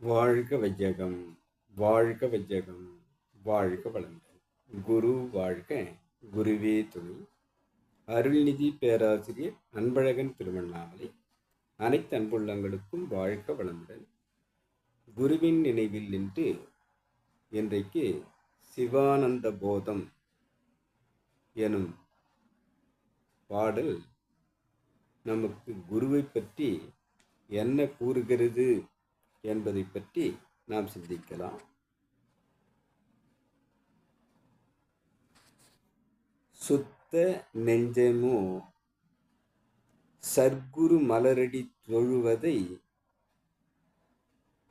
வாழ்க வையகம் வாழ்க வையகம் வாழ்க வளங்கள். குரு வாழ்க குருவே துணை. அருள்நிதி பேராசிரியர் அன்பழகன் திருவண்ணாமலை. அனைத்து அன்புள்ளங்களுக்கும் வாழ்க வளமுடன். குருவின் நினைவில் நின்று இன்றைக்கு சிவானந்த போதம் எனும் பாடல் நமக்கு குருவை பற்றி என்ன கூறுகிறது? என்பதை பற்றி நாம் சிந்திக்கலாம். சுத்த நெஞ்சமோ சர்க்குரு மலரடி தொழுவதை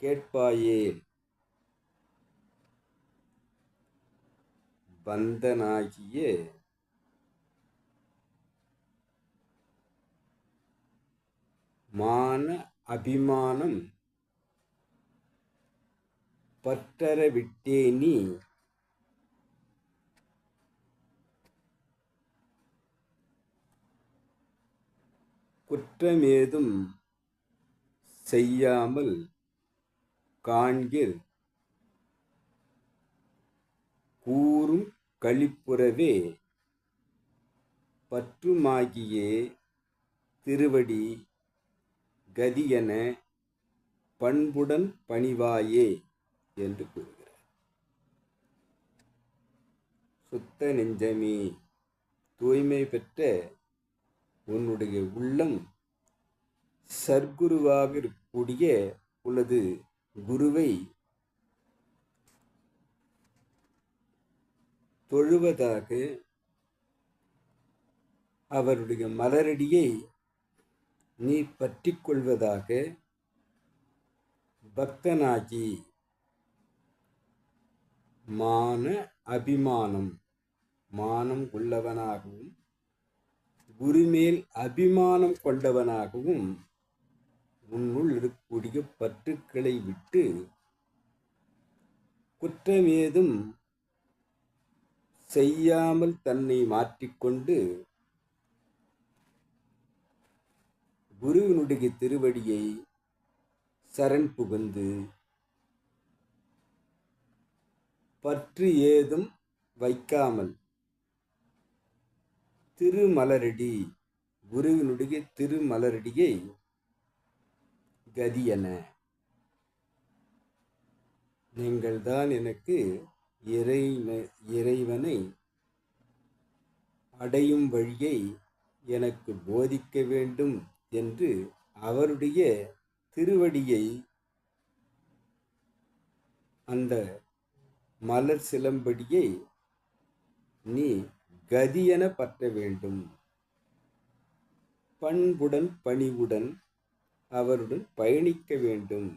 கேட்பாயேன் பந்தனாகிய மான அபிமானம் பற்றற விட்டேனி. குற்றமேதும் செய்யாமல் காண்கில் கூறும் கழிப்புறவே பற்றுமாகியே திருவடி கதியென பண்புடன் பணிவாயே. என்று கூறுகிறார். சுத்த நெஞ்சமே தூய்மை பெற்ற உன்னுடைய உள்ளம் சர்க்குருவாக இருக்கக்கூடிய உனது குருவை தொழுவதாக அவருடைய மலரடியை நீ பற்றி கொள்வதாக பக்தனாகி மான அபிமானம். மானம் உள்ளவனாகவும் குருமேல் அபிமானம் கொண்டவனாகவும் உன்னுள் இருக்கக்கூடிய பற்றுக்களை விட்டு குற்றமேதும் செய்யாமல் தன்னை மாற்றிக்கொண்டு குருவினுடைய திருவடியை சரண் புகுந்து பற்று ஏதும் வைக்காமல். திருமலரடி குருவினுடைய திருமலரடியை கதியன நீங்கள்தான் எனக்கு இறை இறைவனை அடையும் வழியை எனக்கு போதிக்க வேண்டும் என்று அவருடைய திருவடியை அந்த மலர் சிலம்படியை நீ கதியென பற்ற வேண்டும். பண்புடன் பணிவுடன் அவருடன் பயணிக்க வேண்டும்.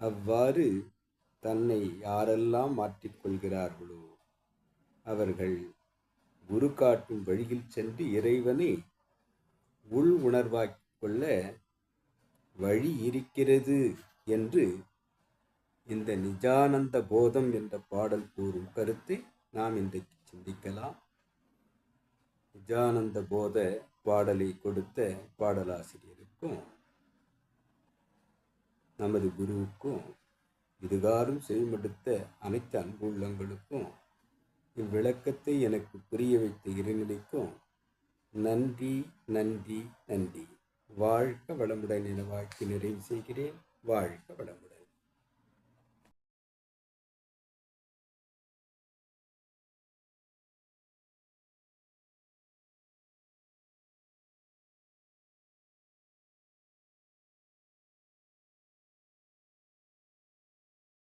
அவ்வாறு தன்னை யாரெல்லாம் மாற்றிக்கொள்கிறார்களோ அவர்கள் குரு காட்டும் வழியில் சென்று இறைவனை உள் உணர்வாக்கிக் கொள்ள வழி இருக்கிறது என்று இந்த நிஜானந்த போதம் என்ற பாடல் கூறும் கருத்தை நாம் இன்றைக்கு சிந்திக்கலாம். நிஜானந்த போத பாடலை கொடுத்த பாடலாசிரியருக்கும் நமது குருவுக்கும் இதுகாரும் செய்மடுத்த அனைத்து அன்புள்ளங்களுக்கும் இவ்விளக்கத்தை எனக்கு புரிய வைத்த இறைநிலைக்கும் நன்றி நன்றி நன்றி. வாழ்க வளமுடன் என வாழ்க்கை நிறைவு செய்கிறேன். வாழ்க வளமுடன்.